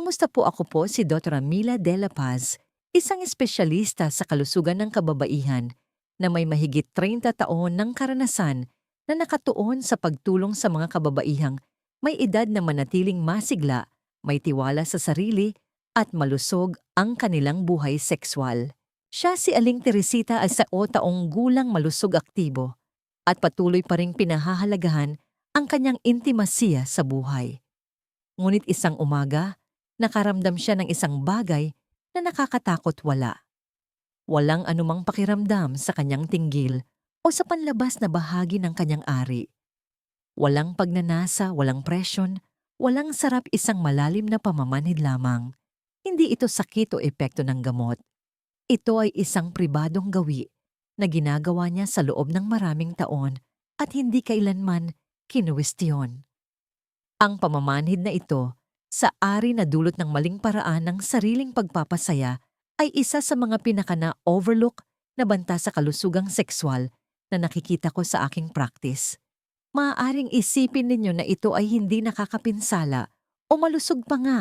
Kamusta po ako po si Dr. Mila De La Paz, isang espesyalista sa kalusugan ng kababaihan na may mahigit 30 taon ng karanasan na nakatuon sa pagtulong sa mga kababaihang may edad na manatiling masigla, may tiwala sa sarili at malusog ang kanilang buhay sexual. Siya si Aling Teresita ay sa o taong gulang malusog aktibo at patuloy pa ring pinahahalagahan ang kanyang intimasiya sa buhay. Ngunit isang umaga, nakaramdam siya ng isang bagay na nakakatakot wala. Walang anumang pakiramdam sa kanyang tinggil o sa panlabas na bahagi ng kanyang ari. Walang pagnanasa, walang presyon, walang sarap isang malalim na pamamanhid lamang. Hindi ito sakit o epekto ng gamot. Ito ay isang pribadong gawi na ginagawa niya sa loob ng maraming taon at hindi kailanman kinuwestiyon. Ang pamamanhid na ito sa ari na dulot ng maling paraan ng sariling pagpapasaya ay isa sa mga pinaka na overlook na banta sa kalusugang sexual na nakikita ko sa aking practice. Maaaring isipin ninyo na ito ay hindi nakakapinsala o malusog pa nga,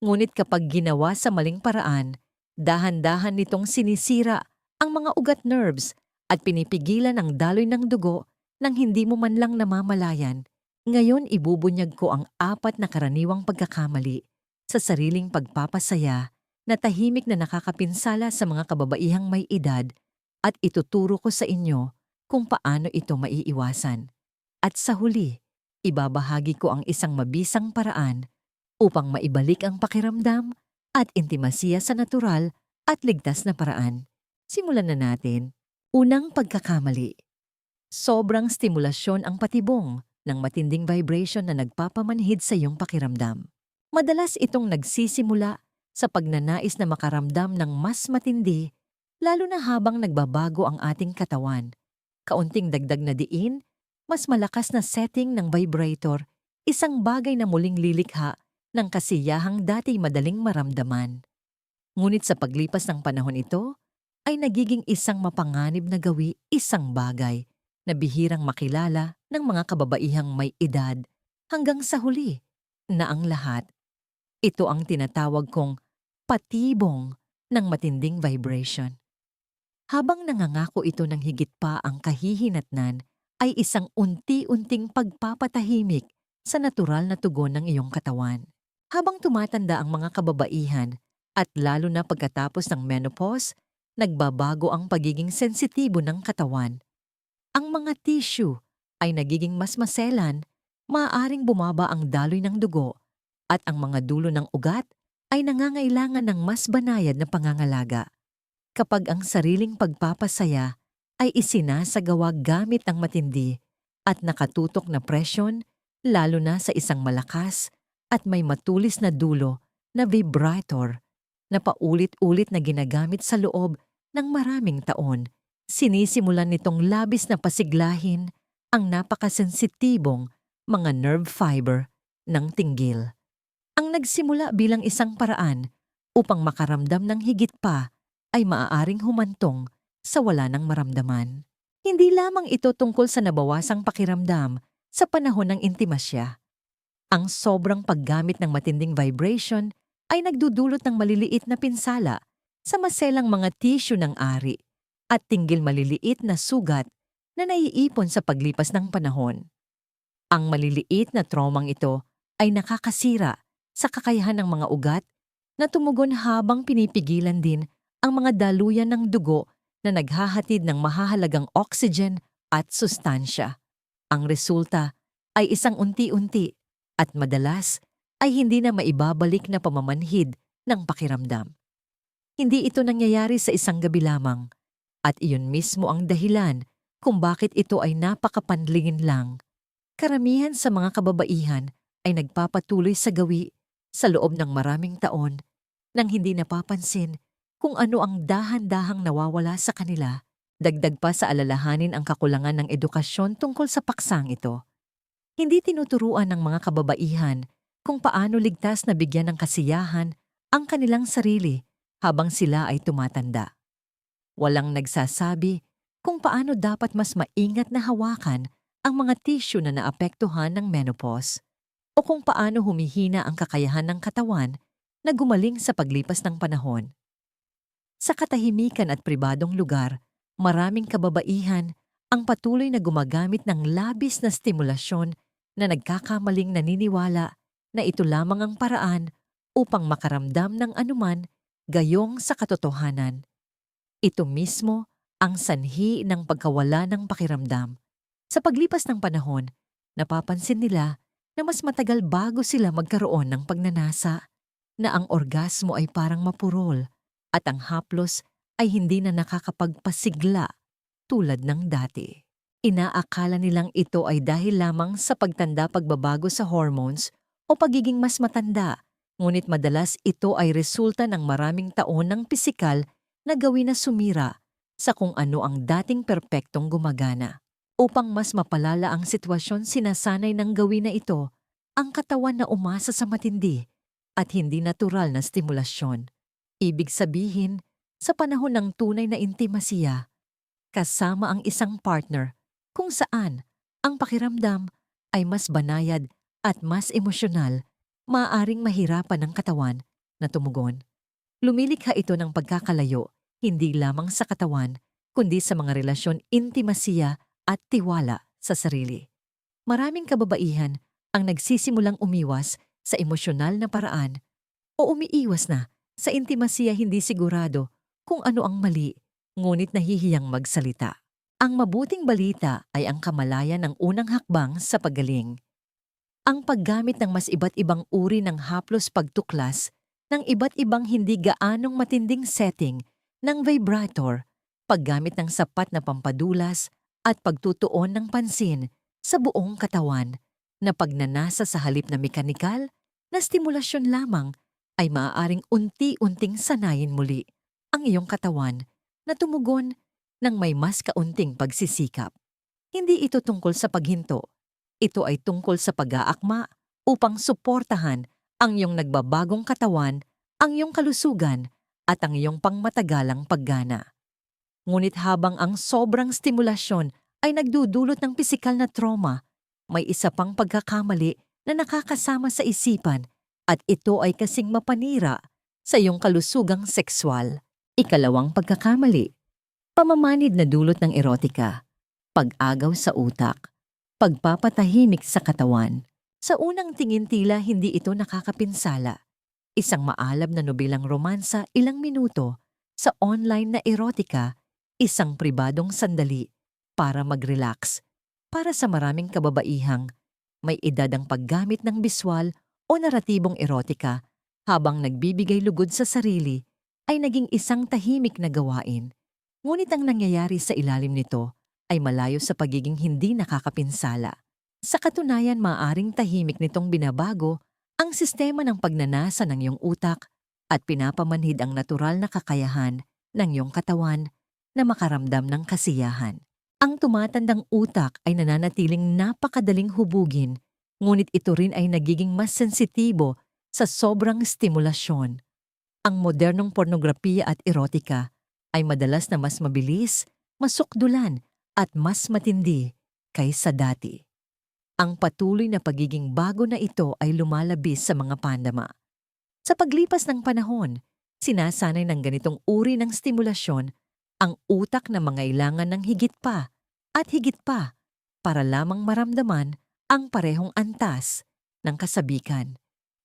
ngunit kapag ginawa sa maling paraan, dahan-dahan nitong sinisira ang mga ugat nerves at pinipigilan ang daloy ng dugo nang hindi mo man lang namamalayan. Ngayon ibubunyag ko ang apat na karaniwang pagkakamali sa sariling pagpapasaya na tahimik na nakakapinsala sa mga kababaihang may edad at ituturo ko sa inyo kung paano ito maiiwasan. At sa huli, ibabahagi ko ang isang mabisang paraan upang maibalik ang pakiramdam at intimasiya sa natural at ligtas na paraan. Simulan na natin. Unang pagkakamali. Sobrang stimulasyon ang patibong ng matinding vibration na nagpapamanhid sa iyong pakiramdam. Madalas itong nagsisimula sa pagnanais na makaramdam ng mas matindi, lalo na habang nagbabago ang ating katawan. Kaunting dagdag na diin, mas malakas na setting ng vibrator, isang bagay na muling lilikha ng kasiyahang dati madaling maramdaman. Ngunit sa paglipas ng panahon ito, ay nagiging isang mapanganib na gawi, isang bagay na bihirang makilala ng mga kababaihang may edad hanggang sa huli na ang lahat. Ito ang tinatawag kong patibong ng matinding vibration. Habang nangangako ito ng higit pa ang kahihinatnan, ay isang unti-unting pagpapatahimik sa natural na tugon ng iyong katawan. Habang tumatanda ang mga kababaihan, at lalo na pagkatapos ng menopause, nagbabago ang pagiging sensitibo ng katawan. Ang mga tissue ay nagiging mas maselan, maaaring bumaba ang daloy ng dugo, at ang mga dulo ng ugat ay nangangailangan ng mas banayad na pangangalaga. Kapag ang sariling pagpapasaya ay isinasagawa gamit ng matindi at nakatutok na presyon, lalo na sa isang malakas at may matulis na dulo na vibrator na paulit-ulit na ginagamit sa loob ng maraming taon, sinisimulan nitong labis na pasiglahin ang napakasensitibong mga nerve fiber ng tinggil ang nagsimula bilang isang paraan upang makaramdam ng higit pa ay maaaring humantong sa wala ng maramdaman. Hindi lamang ito tungkol sa nabawasang pakiramdam sa panahon ng intimasya. Ang sobrang paggamit ng matinding vibration ay nagdudulot ng maliliit na pinsala sa maselang mga tissue ng ari at tinggil maliliit na sugat na naiipon sa paglipas ng panahon. Ang maliliit na traumang ito ay nakakasira sa kakayahan ng mga ugat na tumugon habang pinipigilan din ang mga daluyan ng dugo na naghahatid ng mahahalagang oxygen at sustansya. Ang resulta ay isang unti-unti at madalas ay hindi na maibabalik na pamamanhid ng pakiramdam. Hindi ito nangyayari sa isang gabi lamang at iyon mismo ang dahilan kung bakit ito ay napakapanlingin lang. Karamihan sa mga kababaihan ay nagpapatuloy sa gawi sa loob ng maraming taon nang hindi napapansin kung ano ang dahan-dahang nawawala sa kanila, dagdag pa sa alalahanin ang kakulangan ng edukasyon tungkol sa paksang ito. Hindi tinuturuan ng mga kababaihan kung paano ligtas na bigyan ng kasiyahan ang kanilang sarili habang sila ay tumatanda. Walang nagsasabi kung paano dapat mas maingat na hawakan ang mga tissue na naapektuhan ng menopause o kung paano humihina ang kakayahan ng katawan na gumaling sa paglipas ng panahon. Sa katahimikan at pribadong lugar, maraming kababaihan ang patuloy na gumagamit ng labis na stimulasyon na nagkakamaling naniniwala na ito lamang ang paraan upang makaramdam ng anuman gayong sa katotohanan. Ito mismo ang sanhi ng pagkawala ng pakiramdam. Sa paglipas ng panahon, napapansin nila na mas matagal bago sila magkaroon ng pagnanasa, na ang orgasmo ay parang mapurol at ang haplos ay hindi na nakakapagpasigla tulad ng dati. Inaakala nilang ito ay dahil lamang sa pagtanda pagbabago sa hormones o pagiging mas matanda, ngunit madalas ito ay resulta ng maraming taon ng pisikal na gawin na sumira sa kung ano ang dating perpektong gumagana. Upang mas mapalala ang sitwasyon sinasanay ng gawin na ito, ang katawan na umasa sa matindi at hindi natural na stimulasyon. Ibig sabihin, sa panahon ng tunay na intimasiya, kasama ang isang partner kung saan ang pakiramdam ay mas banayad at mas emosyonal, maaaring mahirapan ng katawan na tumugon. Lumilikha ito ng pagkakalayo hindi lamang sa katawan, kundi sa mga relasyon intimasiya at tiwala sa sarili. Maraming kababaihan ang nagsisimulang umiwas sa emosyonal na paraan o umiiwas na sa intimasiya hindi sigurado kung ano ang mali, ngunit nahihiyang magsalita. Ang mabuting balita ay ang kamalayan ng unang hakbang sa paggaling. Ang paggamit ng mas iba't ibang uri ng haplos pagtuklas ng iba't ibang hindi gaanong matinding setting ng vibrator, paggamit ng sapat na pampadulas at pagtutuon ng pansin sa buong katawan na pagnanasa sa halip na mekanikal na stimulasyon lamang ay maaaring unti-unting sanayin muli ang iyong katawan na tumugon ng may mas kaunting pagsisikap. Hindi ito tungkol sa paghinto. Ito ay tungkol sa pag-aakma upang suportahan ang iyong nagbabagong katawan, ang iyong kalusugan at ang iyong pangmatagalang paggana. Ngunit habang ang sobrang stimulasyon ay nagdudulot ng pisikal na trauma, may isa pang pagkakamali na nakakasama sa isipan at ito ay kasing mapanira sa iyong kalusugang sexual. Ikalawang pagkakamali, pamamanid na dulot ng erotika, pag-agaw sa utak, pagpapatahimik sa katawan. Sa unang tingin tila hindi ito nakakapinsala. Isang maalab na nobelang romansa ilang minuto sa online na erotika, isang pribadong sandali para mag-relax. Para sa maraming kababaihang, may edad ang paggamit ng biswal o naratibong erotika habang nagbibigay lugod sa sarili ay naging isang tahimik na gawain. Ngunit ang nangyayari sa ilalim nito ay malayo sa pagiging hindi nakakapinsala. Sa katunayan, maaring tahimik nitong binabago ang sistema ng pagnanasa ng iyong utak at pinapamanhid ang natural na kakayahan ng iyong katawan na makaramdam ng kasiyahan. Ang tumatandang utak ay nananatiling napakadaling hubugin, ngunit ito rin ay nagiging mas sensitibo sa sobrang stimulasyon. Ang modernong pornografiya at erotika ay madalas na mas mabilis, masukdulan at mas matindi kaysa dati. Ang patuloy na pagiging bago na ito ay lumalabis sa mga pandama. Sa paglipas ng panahon, sinasanay ng ganitong uri ng stimulasyon ang utak na mangailangan ng higit pa at higit pa para lamang maramdaman ang parehong antas ng kasabikan.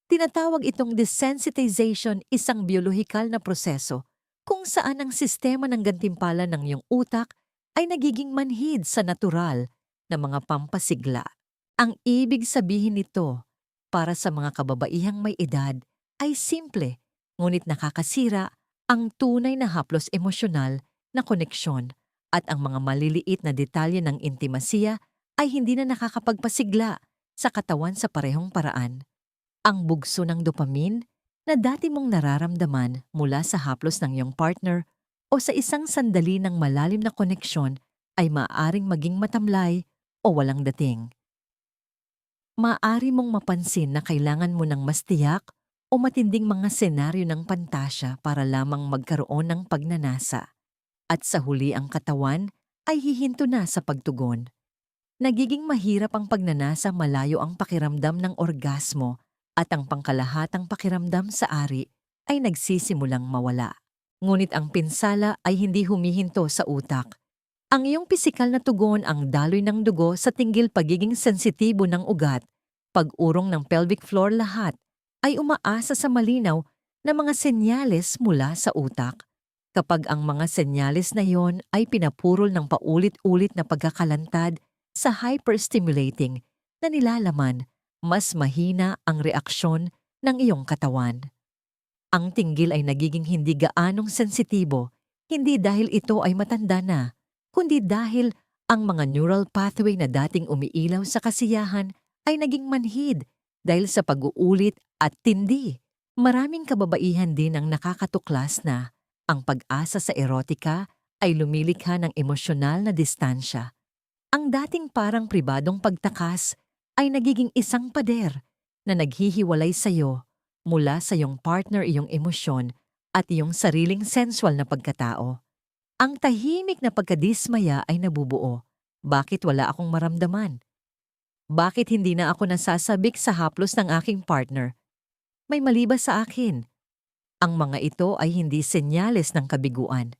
Tinatawag itong desensitization isang biolohikal na proseso kung saan ang sistema ng gantimpala ng iyong utak ay nagiging manhid sa natural na mga pampasigla. Ang ibig sabihin nito para sa mga kababaihang may edad ay simple, ngunit nakakasira ang tunay na haplos emosyonal na koneksyon at ang mga maliliit na detalye ng intimasiya ay hindi na nakakapagpasigla sa katawan sa parehong paraan. Ang bugso ng dopamine na dati mong nararamdaman mula sa haplos ng iyong partner o sa isang sandali ng malalim na koneksyon ay maaaring maging matamlay o walang dating maaari mong mapansin na kailangan mo ng mas tiyak o matinding mga senaryo ng pantasya para lamang magkaroon ng pagnanasa. At sa huli ang katawan ay hihinto na sa pagtugon. Nagiging mahirap ang pagnanasa malayo ang pakiramdam ng orgasmo at ang pangkalahatang pakiramdam sa ari ay nagsisimulang mawala. Ngunit ang pinsala ay hindi humihinto sa utak. Ang iyong pisikal na tugon ang daloy ng dugo sa tinggil pagiging sensitibo ng ugat, pag-urong ng pelvic floor lahat, ay umaasa sa malinaw na mga senyales mula sa utak. Kapag ang mga senyales na yon ay pinapurol ng paulit-ulit na pagkakalantad sa hyperstimulating na nilalaman, mas mahina ang reaksyon ng iyong katawan. Ang tinggil ay nagiging hindi gaanong sensitibo, hindi dahil ito ay matanda na, kundi dahil ang mga neural pathway na dating umiilaw sa kasiyahan ay naging manhid dahil sa pag-uulit at tindi. Maraming kababaihan din ang nakakatuklas na ang pag-asa sa erotika ay lumilikha ng emosyonal na distansya. Ang dating parang pribadong pagtakas ay nagiging isang pader na naghihiwalay sa iyo mula sa iyong partner iyong emosyon at iyong sariling sensual na pagkatao. Ang tahimik na pagkadismaya ay nabubuo. Bakit wala akong maramdaman? Bakit hindi na ako nasasabik sa haplos ng aking partner? May mali ba sa akin? Ang mga ito ay hindi senyales ng kabiguan.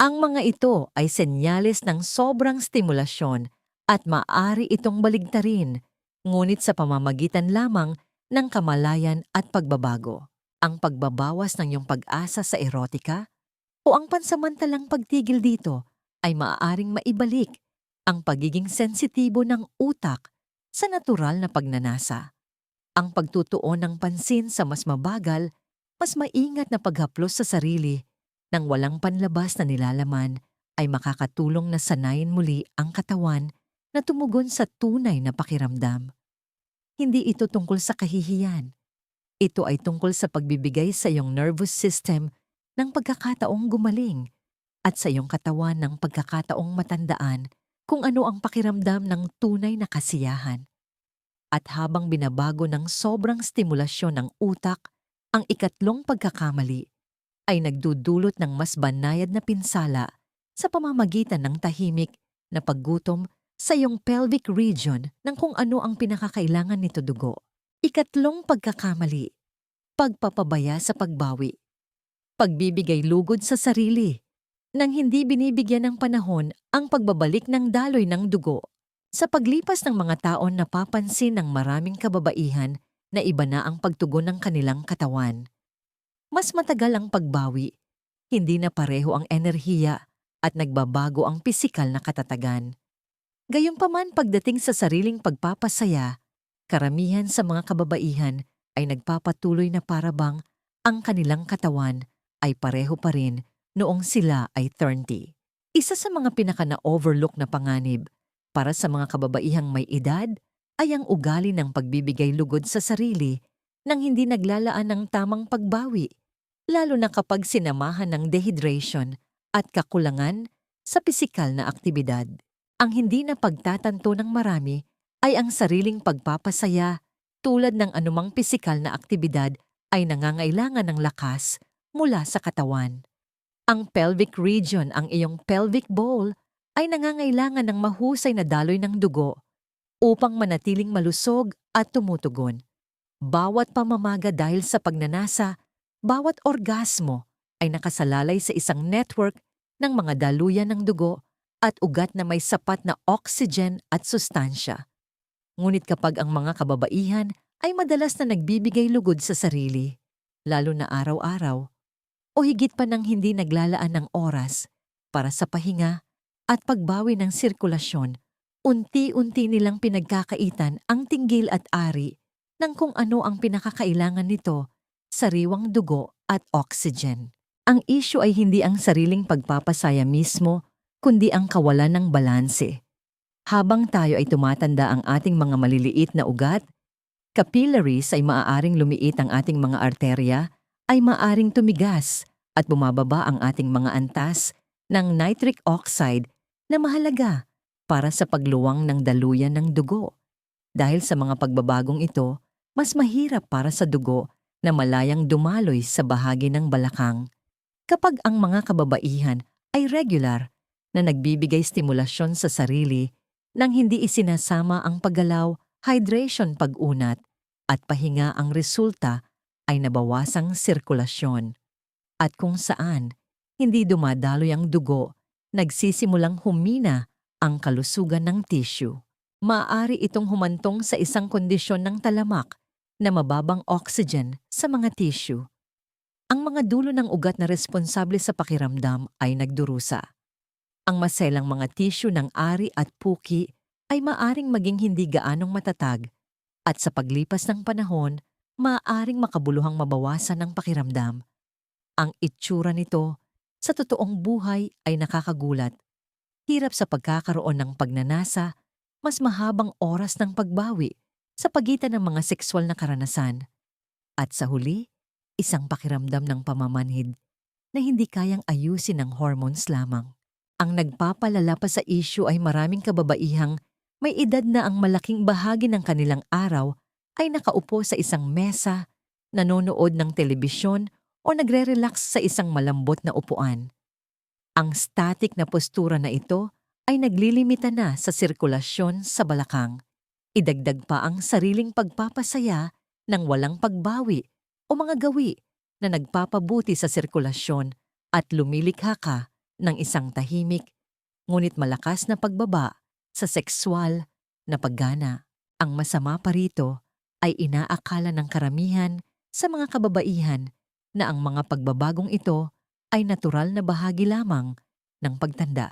Ang mga ito ay senyales ng sobrang stimulasyon at maaari itong baligtarin, ngunit sa pamamagitan lamang ng kamalayan at pagbabago. Ang pagbabawas ng iyong pag-asa sa erotika o ang pansamantalang pagtigil dito ay maaaring maibalik ang pagiging sensitibo ng utak sa natural na pagnanasa. Ang pagtutuon ng pansin sa mas mabagal, mas maingat na paghaplos sa sarili nang walang panlabas na nilalaman ay makakatulong na sanayin muli ang katawan na tumugon sa tunay na pakiramdam. Hindi ito tungkol sa kahihiyan. Ito ay tungkol sa pagbibigay sa iyong nervous system ng pagkakataong gumaling at sa iyong katawan ng pagkakataong matandaan kung ano ang pakiramdam ng tunay na kasiyahan. At habang binabago ng sobrang stimulasyon ng utak, ang ikatlong pagkakamali ay nagdudulot ng mas banayad na pinsala sa pamamagitan ng tahimik na paggutom sa iyong pelvic region ng kung ano ang pinakakailangan nito dugo. Ikatlong pagkakamali, pagpapabaya sa pagbawi. Pagbibigay lugod sa sarili, nang hindi binibigyan ng panahon ang pagbabalik ng daloy ng dugo. Sa paglipas ng mga taon napapansin ng maraming kababaihan na iba na ang pagtugon ng kanilang katawan. Mas matagal ang pagbawi, hindi na pareho ang enerhiya at nagbabago ang pisikal na katatagan. Gayunpaman pagdating sa sariling pagpapasaya, karamihan sa mga kababaihan ay nagpapatuloy na parabang ang kanilang katawan ay pareho pa rin noong sila ay 30. Isa sa mga pinaka na-overlook na panganib para sa mga kababaihang may edad ay ang ugali ng pagbibigay lugod sa sarili nang hindi naglalaan ng tamang pagbawi, lalo na kapag sinamahan ng dehydration at kakulangan sa pisikal na aktibidad. Ang hindi na pagtatanto ng marami ay ang sariling pagpapasaya tulad ng anumang pisikal na aktibidad ay nangangailangan ng lakas mula sa katawan. Ang pelvic region, ang iyong pelvic bowl, ay nangangailangan ng mahusay na daloy ng dugo upang manatiling malusog at tumutugon. Bawat pamamaga dahil sa pagnanasa, bawat orgasmo ay nakasalalay sa isang network ng mga daluyan ng dugo at ugat na may sapat na oxygen at sustansya. Ngunit kapag ang mga kababaihan ay madalas na nagbibigay lugod sa sarili, lalo na araw-araw, o higit pa ng hindi naglalaan ng oras para sa pahinga at pagbawi ng sirkulasyon, unti-unti nilang pinagkakaitan ang tinggil at ari ng kung ano ang pinakakailangan nito, sariwang dugo at oxygen. Ang isyu ay hindi ang sariling pagpapasaya mismo kundi ang kawalan ng balanse. Habang tayo ay tumatanda ang ating mga maliliit na ugat, capillaries ay maaaring lumiit ang ating mga arterya, ay maaaring tumigas at bumababa ang ating mga antas ng nitric oxide na mahalaga para sa pagluwang ng daluyan ng dugo. Dahil sa mga pagbabagong ito, mas mahirap para sa dugo na malayang dumaloy sa bahagi ng balakang. Kapag ang mga kababaihan ay regular na nagbibigay stimulasyon sa sarili nang hindi isinasama ang paggalaw, hydration pag-unat, at pahinga ang resulta ay nabawasang sirkulasyon. At kung saan hindi dumadaloy ang dugo, nagsisimulang humina ang kalusugan ng tissue. Maaari itong humantong sa isang kondisyon ng talamak na mababang oxygen sa mga tissue. Ang mga dulo ng ugat na responsable sa pakiramdam ay nagdurusa. Ang maselang mga tissue ng ari at puki ay maaring maging hindi gaanong matatag at sa paglipas ng panahon, maaring makabuluhang mabawasan ng pakiramdam. Ang itsura nito sa totoong buhay ay nakakagulat. Hirap sa pagkakaroon ng pagnanasa, mas mahabang oras ng pagbawi sa pagitan ng mga sexual na karanasan. At sa huli, isang pakiramdam ng pamamanhid na hindi kayang ayusin ng hormones lamang. Ang nagpapalala pa sa issue ay maraming kababaihang may edad na ang malaking bahagi ng kanilang araw ay nakaupo sa isang mesa, nanonood ng telebisyon o nagre-relax sa isang malambot na upuan. Ang static na postura na ito ay naglilimita na sa sirkulasyon sa balakang. Idagdag pa ang sariling pagpapasaya ng walang pagbawi o mga gawi na nagpapabuti sa sirkulasyon at lumilikha ka ng isang tahimik ngunit malakas na pagbaba sa sexual na paggana. Ang masama pa rito ay inaakala ng karamihan sa mga kababaihan na ang mga pagbabagong ito ay natural na bahagi lamang ng pagtanda.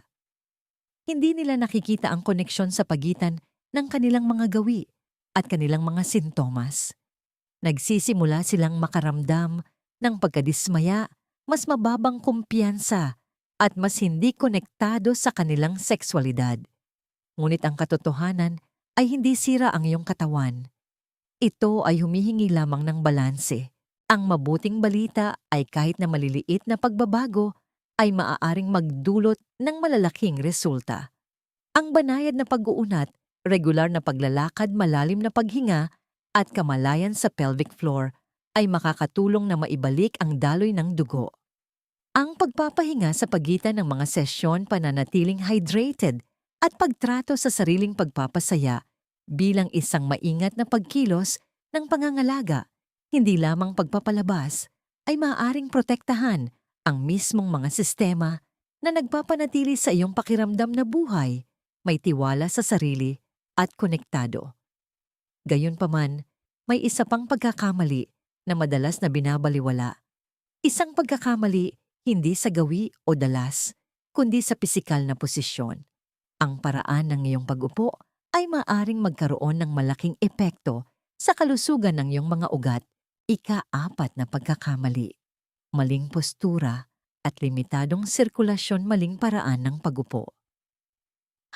Hindi nila nakikita ang koneksyon sa pagitan ng kanilang mga gawi at kanilang mga sintomas. Nagsisimula silang makaramdam ng pagkadismaya, mas mababang kumpiyansa at mas hindi konektado sa kanilang sexualidad. Ngunit ang katotohanan ay hindi sira ang iyong katawan. Ito ay humihingi lamang ng balanse. Ang mabuting balita ay kahit na maliliit na pagbabago ay maaaring magdulot ng malalaking resulta. Ang banayad na pag-uunat, regular na paglalakad, malalim na paghinga, at kamalayan sa pelvic floor ay makakatulong na maibalik ang daloy ng dugo. Ang pagpapahinga sa pagitan ng mga sesyon pananatiling hydrated at pagtrato sa sariling pagpapasaya bilang isang maingat na pagkilos ng pangangalaga, hindi lamang pagpapalabas, ay maaaring protektahan ang mismong mga sistema na nagpapanatili sa iyong pakiramdam na buhay, may tiwala sa sarili at konektado. Gayunpaman, may isa pang pagkakamali na madalas na binabaliwala. Isang pagkakamali hindi sa gawi o dalas, kundi sa pisikal na posisyon. Ang paraan ng iyong pag-upo ay maaring magkaroon ng malaking epekto sa kalusugan ng iyong mga ugat, ika-apat na pagkakamali. Maling postura at limitadong sirkulasyon maling paraan ng pagupo.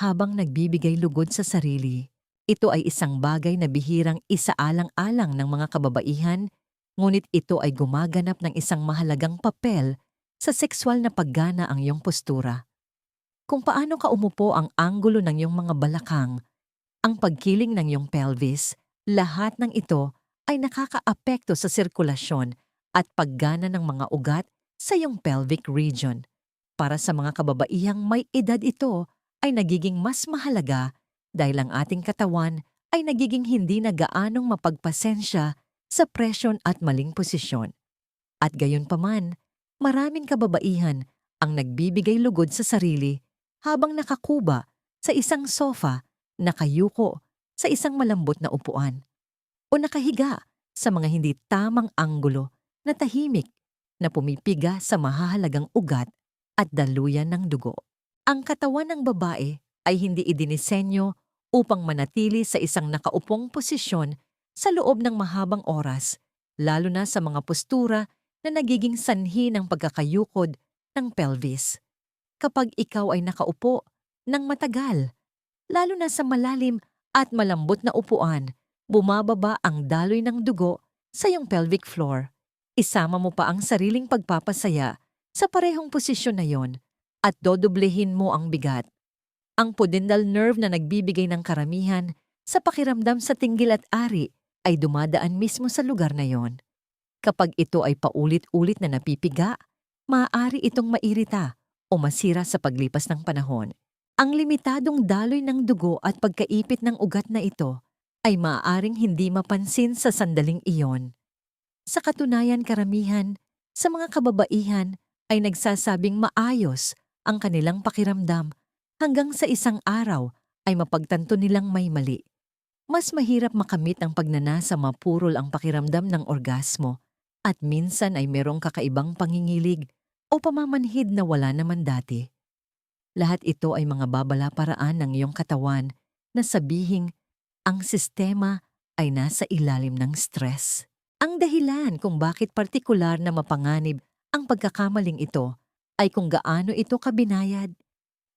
Habang nagbibigay lugod sa sarili, ito ay isang bagay na bihirang isaalang-alang ng mga kababaihan, ngunit ito ay gumaganap ng isang mahalagang papel sa sexual na paggana ang iyong postura. Kung paano ka umupo ang anggulo ng iyong mga balakang, ang pagkiling ng iyong pelvis, lahat ng ito ay nakakaapekto sa sirkulasyon at paggana ng mga ugat sa iyong pelvic region. Para sa mga kababaihang may edad ito ay nagiging mas mahalaga dahil ang ating katawan ay nagiging hindi na gaanong mapagpasensya sa presyon at maling posisyon. At gayon paman, maraming kababaihan ang nagbibigay lugod sa sarili habang nakakuba sa isang sofa, nakayuko sa isang malambot na upuan, o nakahiga sa mga hindi tamang anggulo na tahimik na pumipiga sa mahahalagang ugat at daluyan ng dugo. Ang katawan ng babae ay hindi idinisenyo upang manatili sa isang nakaupong posisyon sa loob ng mahabang oras, lalo na sa mga postura na nagiging sanhi ng pagkakayukod ng pelvis. Kapag ikaw ay nakaupo ng matagal, lalo na sa malalim at malambot na upuan, bumababa ang daloy ng dugo sa iyong pelvic floor. Isama mo pa ang sariling pagpapasaya sa parehong posisyon na yon at dodoblehin mo ang bigat. Ang pudendal nerve na nagbibigay ng karamihan sa pakiramdam sa tinggil at ari ay dumadaan mismo sa lugar na yon. Kapag ito ay paulit-ulit na napipiga, maaari itong mairita o masira sa paglipas ng panahon. Ang limitadong daloy ng dugo at pagkaipit ng ugat na ito ay maaaring hindi mapansin sa sandaling iyon. Sa katunayan karamihan, sa mga kababaihan ay nagsasabing maayos ang kanilang pakiramdam hanggang sa isang araw ay mapagtanto nilang may mali. Mas mahirap makamit ang pagnanasa mapurol ang pakiramdam ng orgasmo at minsan ay merong kakaibang pangingilig o pamamanhid na wala naman dati. Lahat ito ay mga babala paraan ng iyong katawan na sabihing ang sistema ay nasa ilalim ng stress. Ang dahilan kung bakit partikular na mapanganib ang pagkakamaling ito ay kung gaano ito kabinayad.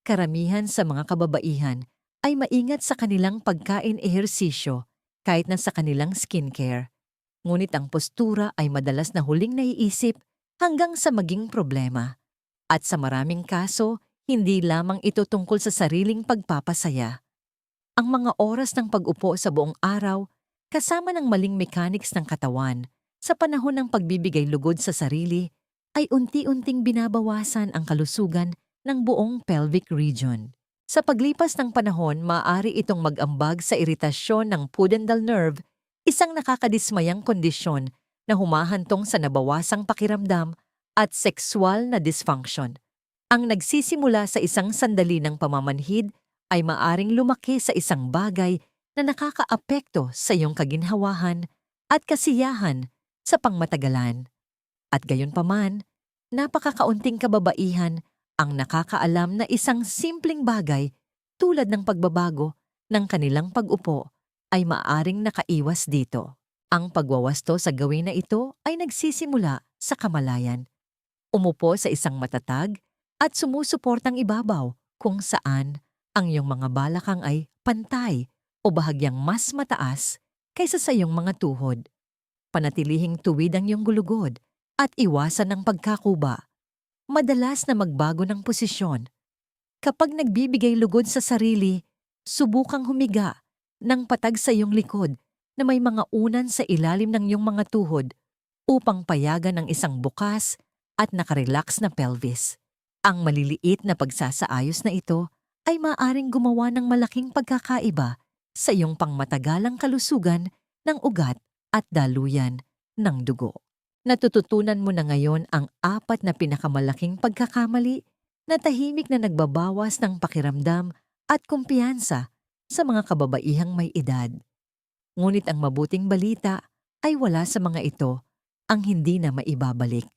Karamihan sa mga kababaihan ay maingat sa kanilang pagkain-ehersisyo kahit na sa kanilang skincare. Ngunit ang postura ay madalas na huling naiisip hanggang sa maging problema. At sa maraming kaso, hindi lamang ito tungkol sa sariling pagpapasaya. Ang mga oras ng pag-upo sa buong araw, kasama ng maling mechanics ng katawan, sa panahon ng pagbibigay lugod sa sarili, ay unti-unting binabawasan ang kalusugan ng buong pelvic region. Sa paglipas ng panahon, maaari itong mag-ambag sa iritasyon ng pudendal nerve, isang nakakadismayang kondisyon na humahantong sa nabawasang pakiramdam at sexual na dysfunction. Ang nagsisimula sa isang sandali ng pamamanhid ay maaring lumaki sa isang bagay na nakakaapekto sa iyong kaginhawahan at kasiyahan sa pangmatagalan. At gayon paman, napakakaunting kababaihan ang nakakaalam na isang simpleng bagay tulad ng pagbabago ng kanilang pag-upo ay maaring nakaiwas dito. Ang pagwawasto sa gawin na ito ay nagsisimula sa kamalayan. Umupo sa isang matatag at sumusuportang ibabaw kung saan ang iyong mga balakang ay pantay o bahagyang mas mataas kaysa sa iyong mga tuhod. Panatilihing tuwid ang iyong gulugod at iwasan ang pagkakuba madalas na magbago ng posisyon. Kapag nagbibigay lugod sa sarili, subukang humiga ng patag sa iyong likod na may mga unan sa ilalim ng iyong mga tuhod upang payagan ang isang bukas at nakarelax na pelvis. Ang maliliit na pagsasaayos na ito ay maaring gumawa ng malaking pagkakaiba sa iyong pangmatagalang kalusugan ng ugat at daluyan ng dugo. Natututunan mo na ngayon ang apat na pinakamalaking pagkakamali na tahimik na nagbabawas ng pakiramdam at kumpiyansa sa mga kababaihang may edad. Ngunit ang mabuting balita ay wala sa mga ito ang hindi na maibabalik.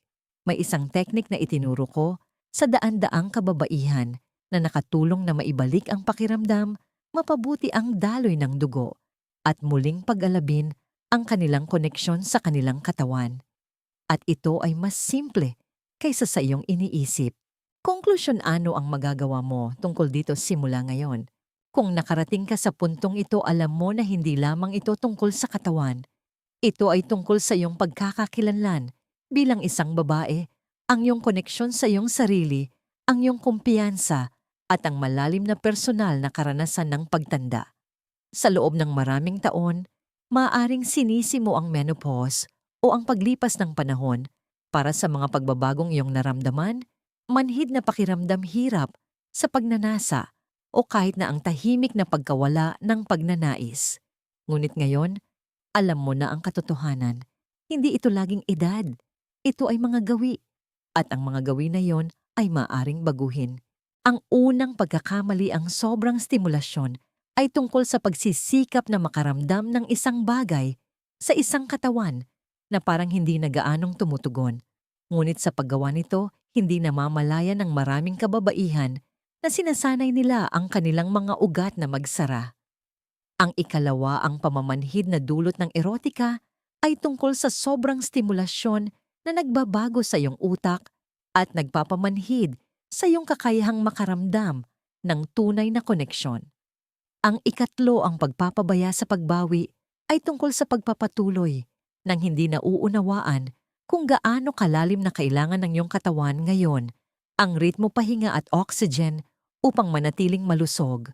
May isang teknik na itinuro ko sa daan-daang kababaihan na nakatulong na maibalik ang pakiramdam, mapabuti ang daloy ng dugo, at muling pag-alabin ang kanilang koneksyon sa kanilang katawan at ito ay mas simple kaysa sa iyong iniisip. Konklusyon ano ang magagawa mo tungkol dito simula ngayon? Kung nakarating ka sa puntong ito, alam mo na hindi lamang ito tungkol sa katawan. Ito ay tungkol sa iyong pagkakakilanlan bilang isang babae, ang iyong koneksyon sa iyong sarili, ang iyong kumpiyansa, at ang malalim na personal na karanasan ng pagtanda. Sa loob ng maraming taon, maaaring sinisi mo ang menopause o ang paglipas ng panahon para sa mga pagbabagong iyong naramdaman, manhid na pakiramdam hirap sa pagnanasa o kahit na ang tahimik na pagkawala ng pagnanais. Ngunit ngayon, alam mo na ang katotohanan. Hindi ito laging edad. Ito ay mga gawi. At ang mga gawi na yon ay maaring baguhin. Ang unang pagkakamali ang sobrang stimulasyon ay tungkol sa pagsisikap na makaramdam ng isang bagay sa isang katawan na parang hindi na gaanong tumutugon. Ngunit sa paggawa nito, hindi namamalaya ng maraming kababaihan na sinasanay nila ang kanilang mga ugat na magsara. Ang ikalawa ang pamamanhid na dulot ng erotika ay tungkol sa sobrang stimulasyon na nagbabago sa iyong utak at nagpapamanhid sa iyong kakayahang makaramdam ng tunay na koneksyon. Ang ikatlo ang pagpapabaya sa pagbawi ay tungkol sa pagpapatuloy nang hindi nauunawaan kung gaano kalalim na kailangan ng iyong katawan ngayon ang ritmo pahinga at oxygen upang manatiling malusog.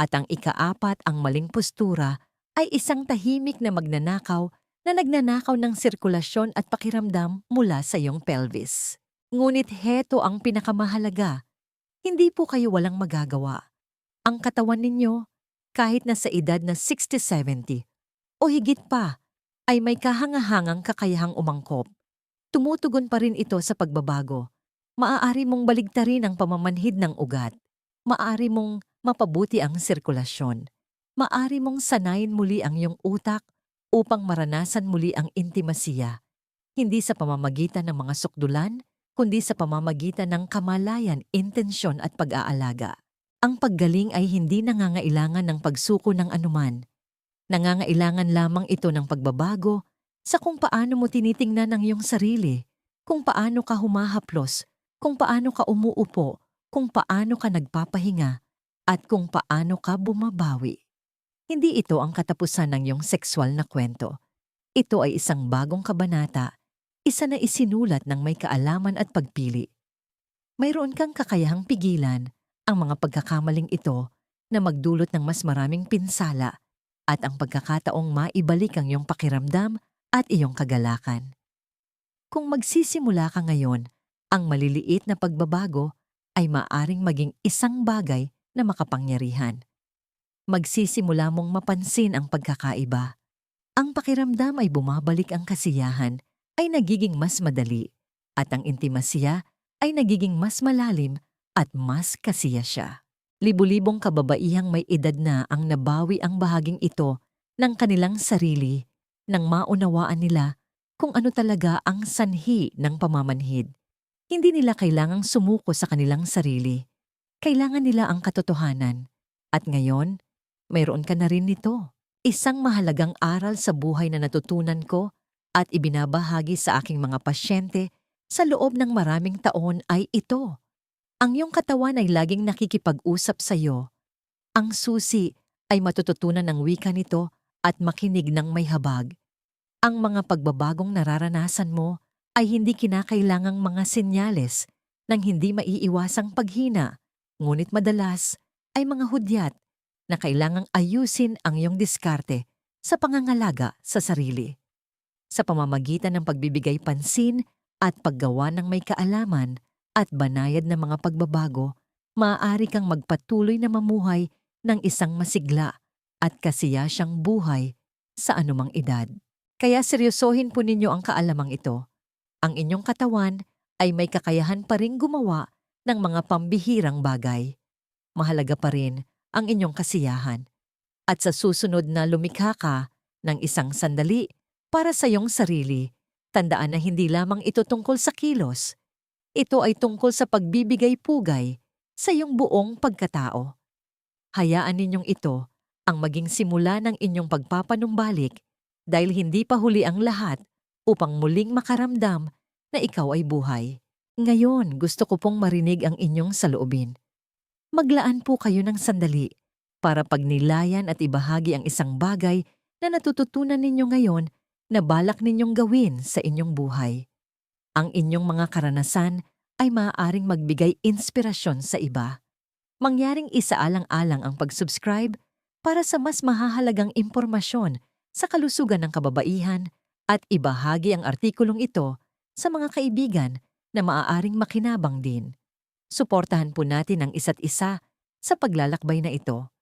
At ang ikaapat ang maling postura ay isang tahimik na magnanakaw na nagnanakaw ng sirkulasyon at pakiramdam mula sa iyong pelvis. Ngunit heto ang pinakamahalaga. Hindi po kayo walang magagawa. Ang katawan ninyo, kahit na sa edad na 60-70 o higit pa ay may kahangahangang kakayahang umangkop. Tumutugon pa rin ito sa pagbabago. Maaari mong baligtarin ang pamamanhid ng ugat. Maaari mong mapabuti ang sirkulasyon. Maaari mong sanayin muli ang iyong utak upang maranasan muli ang intimasiya. Hindi sa pamamagitan ng mga sukdulan, kundi sa pamamagitan ng kamalayan, intensyon at pag-aalaga. Ang paggaling ay hindi nangangailangan ng pagsuko ng anuman. Nangangailangan lamang ito ng pagbabago sa kung paano mo tinitingnan ang iyong sarili, kung paano ka humahaplos, kung paano ka umuupo, kung paano ka nagpapahinga, at kung paano ka bumabawi. Hindi ito ang katapusan ng iyong sexual na kwento. Ito ay isang bagong kabanata, isa na isinulat ng may kaalaman at pagpili. Mayroon kang kakayahang pigilan ang mga pagkakamaling ito na magdulot ng mas maraming pinsala at ang pagkakataong maibalik ang iyong pakiramdam at iyong kagalakan. Kung magsisimula ka ngayon, ang maliliit na pagbabago ay maaring maging isang bagay na makapangyarihan. Magsisimula mong mapansin ang pagkakaiba. Ang pakiramdam ay bumabalik ang kasiyahan, ay nagiging mas madali, at ang intimasya ay nagiging mas malalim at mas kasiya siya. Libu-libong kababaihang may edad na ang nabawi ang bahaging ito ng kanilang sarili nang maunawaan nila kung ano talaga ang sanhi ng pamamanhid. Hindi nila kailangang sumuko sa kanilang sarili. Kailangan nila ang katotohanan. At ngayon, mayroon ka na rin nito. Isang mahalagang aral sa buhay na natutunan ko at ibinabahagi sa aking mga pasyente sa loob ng maraming taon ay ito. Ang iyong katawan ay laging nakikipag-usap sa iyo. Ang susi ay matututunan ng wika nito at makinig ng may habag. Ang mga pagbabagong nararanasan mo ay hindi kinakailangang mga senyales ng hindi maiiwasang paghina, ngunit madalas ay mga hudyat na kailangang ayusin ang iyong diskarte sa pangangalaga sa sarili. Sa pamamagitan ng pagbibigay pansin at paggawa ng may kaalaman at banayad na mga pagbabago, maaari kang magpatuloy na mamuhay ng isang masigla at kasiyasyang buhay sa anumang edad. Kaya seryosohin po ninyo ang kaalamang ito. Ang inyong katawan ay may kakayahan pa rin gumawa ng mga pambihirang bagay. Mahalaga pa rin ang inyong kasiyahan. At sa susunod na lumikha ka ng isang sandali para sa iyong sarili, tandaan na hindi lamang ito tungkol sa kilos. Ito ay tungkol sa pagbibigay pugay sa iyong buong pagkatao. Hayaan ninyong ito ang maging simula ng inyong pagpapanumbalik dahil hindi pa huli ang lahat upang muling makaramdam na ikaw ay buhay. Ngayon, gusto ko pong marinig ang inyong saloobin maglaan po kayo ng sandali para pagnilayan at ibahagi ang isang bagay na natututunan ninyo ngayon na balak ninyong gawin sa inyong buhay. Ang inyong mga karanasan ay maaaring magbigay inspirasyon sa iba. Mangyaring isaalang-alang ang pag-subscribe para sa mas mahahalagang impormasyon sa kalusugan ng kababaihan at ibahagi ang artikulong ito sa mga kaibigan na maaaring makinabang din. Suportahan po natin ang isa't isa sa paglalakbay na ito.